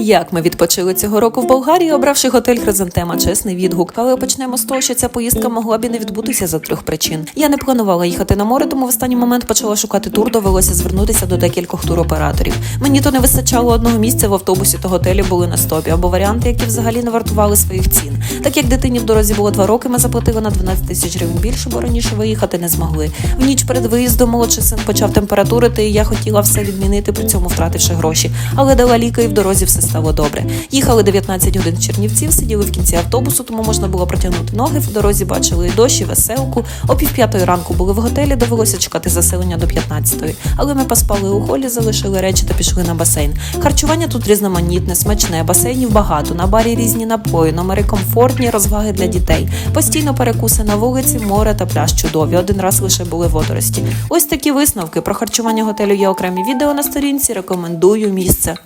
Як ми відпочили цього року в Болгарії, обравши готель Хризантема, чесний відгук. Але почнемо з того, що ця поїздка могла б і не відбутися за трьох причин. Я не планувала їхати на море, тому в останній момент почала шукати тур. Довелося звернутися до декількох туроператорів. Мені то не вистачало одного місця в автобусі, то готелі були на стопі, або варіанти, які взагалі не вартували своїх цін. Так як дитині в дорозі було два роки, ми заплатили на 12 тисяч гривень більше, бо раніше виїхати не змогли. В ніч перед виїздом молодший син почав температурити, і я хотіла все відмінити, при цьому втративши гроші. Але дала ліка і в дорозі все стало добре. Їхали 19 годин з Чернівців, сиділи в кінці автобусу, тому можна було протягнути ноги. В дорозі бачили і дощ, і веселку. О пів п'ятої ранку були в готелі, довелося чекати заселення до 15-ї. Але ми поспали у холі, залишили речі та пішли на басейн. Харчування тут різноманітне, смачне, басейнів багато, на барі різні напої, номери комфортні, розваги для дітей. Постійно перекуси на вулиці, море та пляж чудові. Один раз лише були водорості. Ось такі висновки. Про харчування готелю є окремі відео на сторінці. Рекомендую місце.